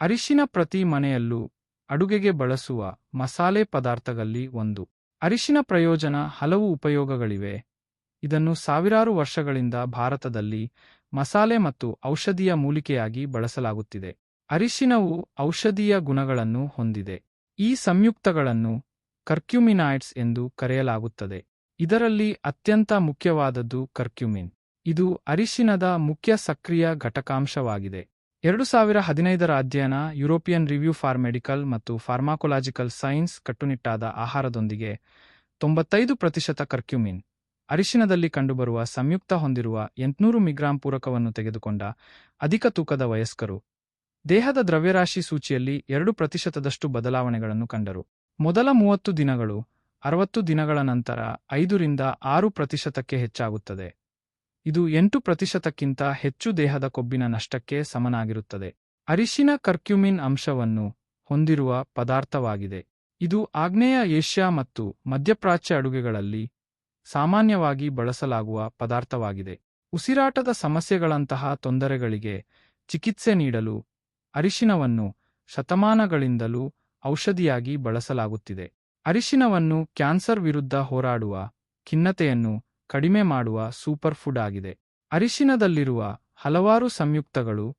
ಅರಿಶಿನ ಪ್ರತಿ ಮನೆಯಲ್ಲೂ ಅಡುಗೆಗೆ ಬಳಸುವ ಮಸಾಲೆ ಪದಾರ್ಥಗಳಲ್ಲಿ ಒಂದು. ಅರಿಶಿನ ಪ್ರಯೋಜನ ಹಲವು ಉಪಯೋಗಗಳಿವೆ. ಇದನ್ನು ಸಾವಿರಾರು ವರ್ಷಗಳಿಂದ ಭಾರತದಲ್ಲಿ ಮಸಾಲೆ ಮತ್ತು ಔಷಧೀಯ ಮೂಲಿಕೆಯಾಗಿ ಬಳಸಲಾಗುತ್ತಿದೆ. ಅರಿಶಿನವು ಔಷಧೀಯ ಗುಣಗಳನ್ನು ಹೊಂದಿದೆ. ಈ ಸಂಯುಕ್ತಗಳನ್ನು ಕರ್ಕ್ಯುಮಿನಾಯ್ಡ್ಸ್ ಎಂದು ಕರೆಯಲಾಗುತ್ತದೆ. ಇದರಲ್ಲಿ ಅತ್ಯಂತ ಮುಖ್ಯವಾದದ್ದು ಕರ್ಕ್ಯುಮಿನ್. ಇದು ಅರಿಶಿನದ ಮುಖ್ಯ ಸಕ್ರಿಯ ಘಟಕಾಂಶವಾಗಿದೆ. ಎರಡು ಸಾವಿರ ಹದಿನೈದರ ಅಧ್ಯಯನ ಯುರೋಪಿಯನ್ ರಿವ್ಯೂ ಫಾರ್ ಮೆಡಿಕಲ್ ಮತ್ತು ಫಾರ್ಮಾಕೊಲಾಜಿಕಲ್ ಸೈನ್ಸ್ ಕಟ್ಟುನಿಟ್ಟಾದ ಆಹಾರದೊಂದಿಗೆ ತೊಂಬತ್ತೈದು ಪ್ರತಿಶತ ಕರ್ಕ್ಯೂಮಿನ್. ಅರಿಶಿನದಲ್ಲಿ ಕಂಡುಬರುವ ಸಂಯುಕ್ತ ಹೊಂದಿರುವ ಎಂಟ್ನೂರು ಮಿಗ್ರಾಂ ಪೂರಕವನ್ನು ತೆಗೆದುಕೊಂಡ ಅಧಿಕ ತೂಕದ ವಯಸ್ಕರು. ದೇಹದ ದ್ರವ್ಯರಾಶಿ ಸೂಚಿಯಲ್ಲಿ ಎರಡು ಪ್ರತಿಶತದಷ್ಟು ಬದಲಾವಣೆಗಳನ್ನು ಕಂಡರು. ಮೊದಲ ಮೂವತ್ತು ದಿನಗಳು ಅರವತ್ತು ದಿನಗಳ ನಂತರ ಐದರಿಂದ ಆರು ಪ್ರತಿಶತಕ್ಕೆ ಹೆಚ್ಚಾಗುತ್ತದೆ. ಇದು ಎಂಟು ಪ್ರತಿಶತಕ್ಕಿಂತ ಹೆಚ್ಚು ದೇಹದ ಕೊಬ್ಬಿನ ನಷ್ಟಕ್ಕೆ ಸಮನಾಗಿರುತ್ತದೆ. ಅರಿಶಿನ ಕರ್ಕ್ಯುಮಿನ್ ಅಂಶವನ್ನು ಹೊಂದಿರುವ ಪದಾರ್ಥವಾಗಿದೆ. ಇದು ಆಗ್ನೇಯ ಏಷ್ಯಾ ಮತ್ತು ಮಧ್ಯಪ್ರಾಚ್ಯ ಅಡುಗೆಗಳಲ್ಲಿ ಸಾಮಾನ್ಯವಾಗಿ ಬಳಸಲಾಗುವ ಪದಾರ್ಥವಾಗಿದೆ. ಉಸಿರಾಟದ ಸಮಸ್ಯೆಗಳಂತಹ ತೊಂದರೆಗಳಿಗೆ ಚಿಕಿತ್ಸೆ ನೀಡಲು ಅರಿಶಿನವನ್ನು ಶತಮಾನಗಳಿಂದಲೂ ಔಷಧಿಯಾಗಿ ಬಳಸಲಾಗುತ್ತಿದೆ. ಅರಿಶಿನವನ್ನು ಕ್ಯಾನ್ಸರ್ ವಿರುದ್ಧ ಹೋರಾಡುವ ಖಿನ್ನತೆಯನ್ನು ಕಡಿಮೆ ಮಾಡುವ ಸೂಪರ್ ಫುಡ್ ಆಗಿದೆ. ಅರಿಶಿನದಲ್ಲಿರುವ ಹಲವಾರು ಸಂಯುಕ್ತಗಳು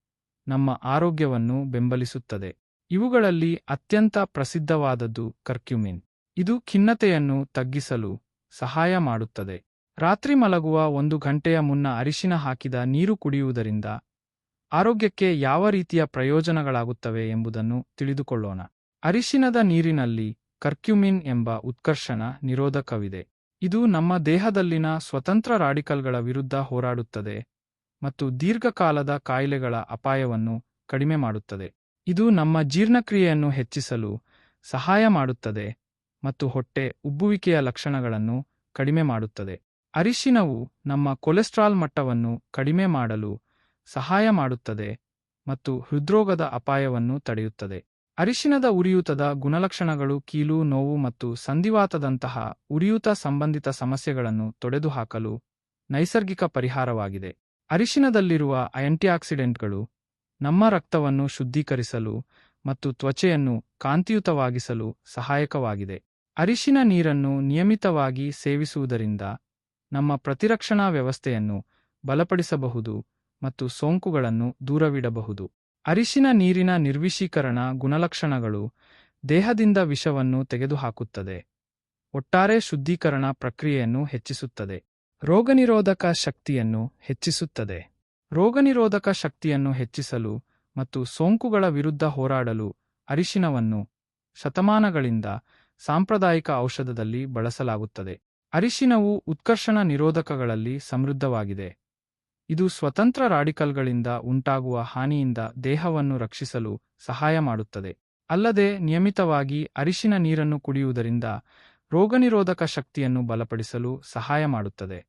ನಮ್ಮ ಆರೋಗ್ಯವನ್ನು ಬೆಂಬಲಿಸುತ್ತದೆ. ಇವುಗಳಲ್ಲಿ ಅತ್ಯಂತ ಪ್ರಸಿದ್ಧವಾದದ್ದು ಕರ್ಕ್ಯುಮಿನ್. ಇದು ಖಿನ್ನತೆಯನ್ನು ತಗ್ಗಿಸಲು ಸಹಾಯ ಮಾಡುತ್ತದೆ. ರಾತ್ರಿ ಮಲಗುವ ಒಂದು ಗಂಟೆಯ ಮುನ್ನ ಅರಿಶಿನ ಹಾಕಿದ ನೀರು ಕುಡಿಯುವುದರಿಂದ ಆರೋಗ್ಯಕ್ಕೆ ಯಾವ ರೀತಿಯ ಪ್ರಯೋಜನಗಳಾಗುತ್ತವೆ ಎಂಬುದನ್ನು ತಿಳಿದುಕೊಳ್ಳೋಣ. ಅರಿಶಿನದ ನೀರಿನಲ್ಲಿ ಕರ್ಕ್ಯುಮಿನ್ ಎಂಬ ಉತ್ಕರ್ಷಣ ನಿರೋಧಕವಿದೆ. ಇದು ನಮ್ಮ ದೇಹದಲ್ಲಿನ ಸ್ವತಂತ್ರ ರಾಡಿಕಲ್ಗಳ ವಿರುದ್ಧ ಹೋರಾಡುತ್ತದೆ ಮತ್ತು ದೀರ್ಘಕಾಲದ ಕಾಯಿಲೆಗಳ ಅಪಾಯವನ್ನು ಕಡಿಮೆ ಮಾಡುತ್ತದೆ. ಇದು ನಮ್ಮ ಜೀರ್ಣಕ್ರಿಯೆಯನ್ನು ಹೆಚ್ಚಿಸಲು ಸಹಾಯ ಮಾಡುತ್ತದೆ ಮತ್ತು ಹೊಟ್ಟೆ ಉಬ್ಬುವಿಕೆಯ ಲಕ್ಷಣಗಳನ್ನು ಕಡಿಮೆ ಮಾಡುತ್ತದೆ. ಅರಿಶಿನವು ನಮ್ಮ ಕೊಲೆಸ್ಟ್ರಾಲ್ ಮಟ್ಟವನ್ನು ಕಡಿಮೆ ಮಾಡಲು ಸಹಾಯ ಮಾಡುತ್ತದೆ ಮತ್ತು ಹೃದ್ರೋಗದ ಅಪಾಯವನ್ನು ತಡೆಯುತ್ತದೆ. ಅರಿಶಿನದ ಉರಿಯೂತದ ಗುಣಲಕ್ಷಣಗಳು ಕೀಲು, ನೋವು ಮತ್ತು ಸಂಧಿವಾತದಂತಹ ಉರಿಯೂತ ಸಂಬಂಧಿತ ಸಮಸ್ಯೆಗಳನ್ನು ತೊಡೆದುಹಾಕಲು ನೈಸರ್ಗಿಕ ಪರಿಹಾರವಾಗಿದೆ. ಅರಿಶಿನದಲ್ಲಿರುವ ಆಂಟಿಆಕ್ಸಿಡೆಂಟ್ಗಳು ನಮ್ಮ ರಕ್ತವನ್ನು ಶುದ್ಧೀಕರಿಸಲು ಮತ್ತು ತ್ವಚೆಯನ್ನು ಕಾಂತಿಯುತವಾಗಿಸಲು ಸಹಾಯಕವಾಗಿದೆ. ಅರಿಶಿನ ನೀರನ್ನು ನಿಯಮಿತವಾಗಿ ಸೇವಿಸುವುದರಿಂದ ನಮ್ಮ ಪ್ರತಿರಕ್ಷಣಾ ವ್ಯವಸ್ಥೆಯನ್ನು ಬಲಪಡಿಸಬಹುದು ಮತ್ತು ಸೋಂಕುಗಳನ್ನು ದೂರವಿಡಬಹುದು. ಅರಿಶಿನ ನೀರಿನ ನಿರ್ವಿಷೀಕರಣ ಗುಣಲಕ್ಷಣಗಳು ದೇಹದಿಂದ ವಿಷವನ್ನು ತೆಗೆದುಹಾಕುತ್ತದೆ. ಒಟ್ಟಾರೆ ಶುದ್ಧೀಕರಣ ಪ್ರಕ್ರಿಯೆಯನ್ನು ಹೆಚ್ಚಿಸುತ್ತದೆ. ರೋಗನಿರೋಧಕ ಶಕ್ತಿಯನ್ನು ಹೆಚ್ಚಿಸುತ್ತದೆ. ರೋಗನಿರೋಧಕ ಶಕ್ತಿಯನ್ನು ಹೆಚ್ಚಿಸಲು ಮತ್ತು ಸೋಂಕುಗಳ ವಿರುದ್ಧ ಹೋರಾಡಲು ಅರಿಶಿನವನ್ನು ಶತಮಾನಗಳಿಂದ ಸಾಂಪ್ರದಾಯಿಕ ಔಷಧದಲ್ಲಿ ಬಳಸಲಾಗುತ್ತದೆ. ಅರಿಶಿನವು ಉತ್ಕರ್ಷಣ ನಿರೋಧಕಗಳಲ್ಲಿ ಸಮೃದ್ಧವಾಗಿದೆ. ಇದು ಸ್ವತಂತ್ರ ರಾಡಿಕಲ್ಗಳಿಂದ ಉಂಟಾಗುವ ಹಾನಿಯಿಂದ ದೇಹವನ್ನು ರಕ್ಷಿಸಲು ಸಹಾಯ ಮಾಡುತ್ತದೆ. ಅಲ್ಲದೆ, ನಿಯಮಿತವಾಗಿ ಅರಿಶಿನ ನೀರನ್ನು ಕುಡಿಯುವುದರಿಂದ ರೋಗನಿರೋಧಕ ಶಕ್ತಿಯನ್ನು ಬಲಪಡಿಸಲು ಸಹಾಯ ಮಾಡುತ್ತದೆ.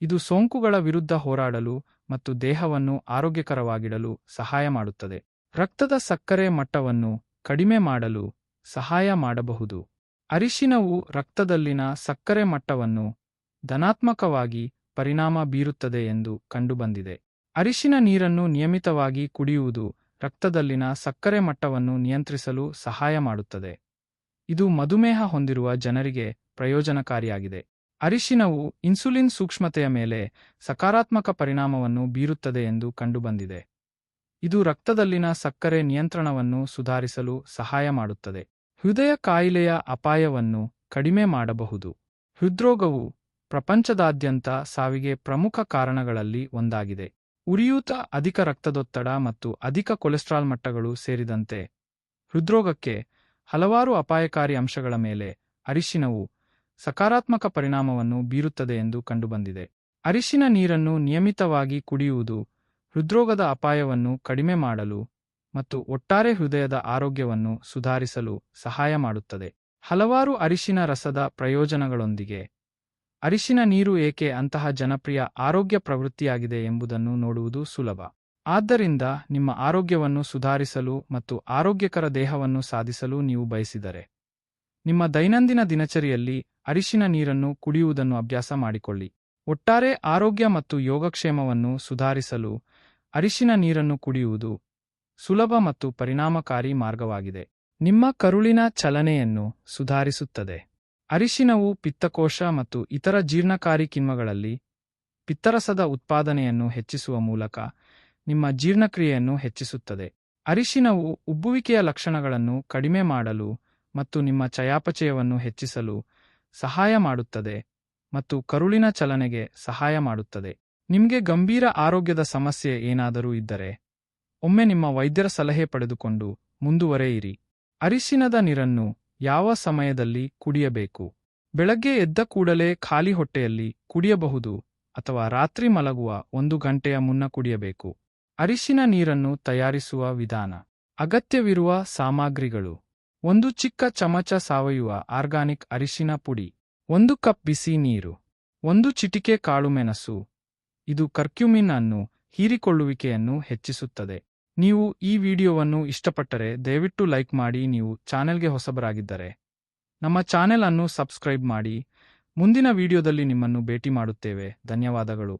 ಇದು ಸೋಂಕುಗಳ ವಿರುದ್ಧ ಹೋರಾಡಲು ಮತ್ತು ದೇಹವನ್ನು ಆರೋಗ್ಯಕರವಾಗಿಡಲು ಸಹಾಯ ಮಾಡುತ್ತದೆ. ರಕ್ತದ ಸಕ್ಕರೆ ಮಟ್ಟವನ್ನು ಕಡಿಮೆ ಮಾಡಲು ಸಹಾಯ ಮಾಡಬಹುದು. ಅರಿಶಿನವು ರಕ್ತದಲ್ಲಿನ ಸಕ್ಕರೆ ಮಟ್ಟವನ್ನು ಧನಾತ್ಮಕವಾಗಿ ಪರಿಣಾಮ ಬೀರುತ್ತದೆ ಎಂದು ಕಂಡುಬಂದಿದೆ. ಅರಿಶಿನ ನೀರನ್ನು ನಿಯಮಿತವಾಗಿ ಕುಡಿಯುವುದು ರಕ್ತದಲ್ಲಿನ ಸಕ್ಕರೆ ಮಟ್ಟವನ್ನು ನಿಯಂತ್ರಿಸಲು ಸಹಾಯ ಮಾಡುತ್ತದೆ. ಇದು ಮಧುಮೇಹ ಹೊಂದಿರುವ ಜನರಿಗೆ ಪ್ರಯೋಜನಕಾರಿಯಾಗಿದೆ. ಅರಿಶಿನವು ಇನ್ಸುಲಿನ್ ಸೂಕ್ಷ್ಮತೆಯ ಮೇಲೆ ಸಕಾರಾತ್ಮಕ ಪರಿಣಾಮವನ್ನು ಬೀರುತ್ತದೆ ಎಂದು ಕಂಡುಬಂದಿದೆ. ಇದು ರಕ್ತದಲ್ಲಿನ ಸಕ್ಕರೆ ನಿಯಂತ್ರಣವನ್ನು ಸುಧಾರಿಸಲು ಸಹಾಯ ಮಾಡುತ್ತದೆ. ಹೃದಯ ಕಾಯಿಲೆಯ ಅಪಾಯವನ್ನು ಕಡಿಮೆ ಮಾಡಬಹುದು. ಹೃದ್ರೋಗವು ಪ್ರಪಂಚದಾದ್ಯಂತ ಸಾವಿಗೆ ಪ್ರಮುಖ ಕಾರಣಗಳಲ್ಲಿ ಒಂದಾಗಿದೆ. ಉರಿಯೂತ ಅಧಿಕ ರಕ್ತದೊತ್ತಡ ಮತ್ತು ಅಧಿಕ ಕೊಲೆಸ್ಟ್ರಾಲ್ ಮಟ್ಟಗಳು ಸೇರಿದಂತೆ ಹೃದ್ರೋಗಕ್ಕೆ ಹಲವಾರು ಅಪಾಯಕಾರಿ ಅಂಶಗಳ ಮೇಲೆ ಅರಿಶಿನವು ಸಕಾರಾತ್ಮಕ ಪರಿಣಾಮವನ್ನು ಬೀರುತ್ತದೆ ಎಂದು ಕಂಡುಬಂದಿದೆ. ಅರಿಶಿನ ನೀರನ್ನು ನಿಯಮಿತವಾಗಿ ಕುಡಿಯುವುದು ಹೃದ್ರೋಗದ ಅಪಾಯವನ್ನು ಕಡಿಮೆ ಮಾಡಲು ಮತ್ತು ಒಟ್ಟಾರೆ ಹೃದಯದ ಆರೋಗ್ಯವನ್ನು ಸುಧಾರಿಸಲು ಸಹಾಯ ಮಾಡುತ್ತದೆ. ಹಲವಾರು ಅರಿಶಿನ ರಸದ ಪ್ರಯೋಜನಗಳೊಂದಿಗೆ ಅರಿಶಿನ ನೀರು ಏಕೆ ಅಂತಹ ಜನಪ್ರಿಯ ಆರೋಗ್ಯ ಪ್ರವೃತ್ತಿಯಾಗಿದೆ ಎಂಬುದನ್ನು ನೋಡುವುದು ಸುಲಭ. ಆದ್ದರಿಂದ ನಿಮ್ಮ ಆರೋಗ್ಯವನ್ನು ಸುಧಾರಿಸಲು ಮತ್ತು ಆರೋಗ್ಯಕರ ದೇಹವನ್ನು ಸಾಧಿಸಲು ನೀವು ಬಯಸಿದರೆ. ನಿಮ್ಮ ದೈನಂದಿನ ದಿನಚರಿಯಲ್ಲಿ ಅರಿಶಿನ ನೀರನ್ನು ಕುಡಿಯುವುದನ್ನು ಅಭ್ಯಾಸ ಮಾಡಿಕೊಳ್ಳಿ. ಒಟ್ಟಾರೆ ಆರೋಗ್ಯ ಮತ್ತು ಯೋಗಕ್ಷೇಮವನ್ನು ಸುಧಾರಿಸಲು ಅರಿಶಿನ ನೀರನ್ನು ಕುಡಿಯುವುದು ಸುಲಭ ಮತ್ತು ಪರಿಣಾಮಕಾರಿ ಮಾರ್ಗವಾಗಿದೆ. ನಿಮ್ಮ ಕರುಳಿನ ಚಲನೆಯನ್ನು ಸುಧಾರಿಸುತ್ತದೆ. ಅರಿಶಿನವು ಪಿತ್ತಕೋಶ ಮತ್ತು ಇತರ ಜೀರ್ಣಕಾರಿ ಕಿಣ್ವಗಳಲ್ಲಿ ಪಿತ್ತರಸದ ಉತ್ಪಾದನೆಯನ್ನು ಹೆಚ್ಚಿಸುವ ಮೂಲಕ ನಿಮ್ಮ ಜೀರ್ಣಕ್ರಿಯೆಯನ್ನು ಹೆಚ್ಚಿಸುತ್ತದೆ. ಅರಿಶಿನವು ಉಬ್ಬುವಿಕೆಯ ಲಕ್ಷಣಗಳನ್ನು ಕಡಿಮೆ ಮಾಡಲು ಮತ್ತು ನಿಮ್ಮ ಚಯಾಪಚಯವನ್ನು ಹೆಚ್ಚಿಸಲು ಸಹಾಯ ಮಾಡುತ್ತದೆ ಮತ್ತು ಕರುಳಿನ ಚಲನೆಗೆ ಸಹಾಯ ಮಾಡುತ್ತದೆ. ನಿಮಗೆ ಗಂಭೀರ ಆರೋಗ್ಯದ ಸಮಸ್ಯೆ ಏನಾದರೂ ಇದ್ದರೆ ಒಮ್ಮೆ ನಿಮ್ಮ ವೈದ್ಯರ ಸಲಹೆ ಪಡೆದುಕೊಂಡು ಮುಂದುವರೆಯಿರಿ. ಅರಿಶಿನದ ನೀರನ್ನು ಯಾವ ಸಮಯದಲ್ಲಿ ಕುಡಿಯಬೇಕು? ಬೆಳಗ್ಗೆ ಎದ್ದ ಕೂಡಲೇ ಖಾಲಿ ಹೊಟ್ಟೆಯಲ್ಲಿ ಕುಡಿಯಬಹುದು ಅಥವಾ ರಾತ್ರಿ ಮಲಗುವ ಒಂದು ಗಂಟೆಯ ಮುನ್ನ ಕುಡಿಯಬೇಕು. ಅರಿಶಿನ ನೀರನ್ನು ತಯಾರಿಸುವ ವಿಧಾನ. ಅಗತ್ಯವಿರುವ ಸಾಮಗ್ರಿಗಳು. ಒಂದು ಚಿಕ್ಕ ಚಮಚ ಸಾವಯವ ಆರ್ಗಾನಿಕ್ ಅರಿಶಿನ ಪುಡಿ. ಒಂದು ಕಪ್ ಬಿಸಿ ನೀರು. ಒಂದು ಚಿಟಿಕೆ ಕಾಳುಮೆಣಸು ಇದು ಕರ್ಕ್ಯುಮಿನ್ ಅನ್ನು ಹೀರಿಕೊಳ್ಳುವಿಕೆಯನ್ನು ಹೆಚ್ಚಿಸುತ್ತದೆ. ನೀವು ಈ ವಿಡಿಯೋವನ್ನು ಇಷ್ಟಪಟ್ಟರೆ ದಯವಿಟ್ಟು ಲೈಕ್ ಮಾಡಿ, ನೀವು ಚಾನೆಲ್ಗೆ ಹೊಸಬರಾಗಿದ್ದರೆ. ನಮ್ಮ ಚಾನೆಲ್ ಅನ್ನು ಸಬ್ಸ್ಕ್ರೈಬ್ ಮಾಡಿ. ಮುಂದಿನ ವಿಡಿಯೋದಲ್ಲಿ ನಿಮ್ಮನ್ನು ಭೇಟಿ ಮಾಡುತ್ತೇವೆ. ಧನ್ಯವಾದಗಳು.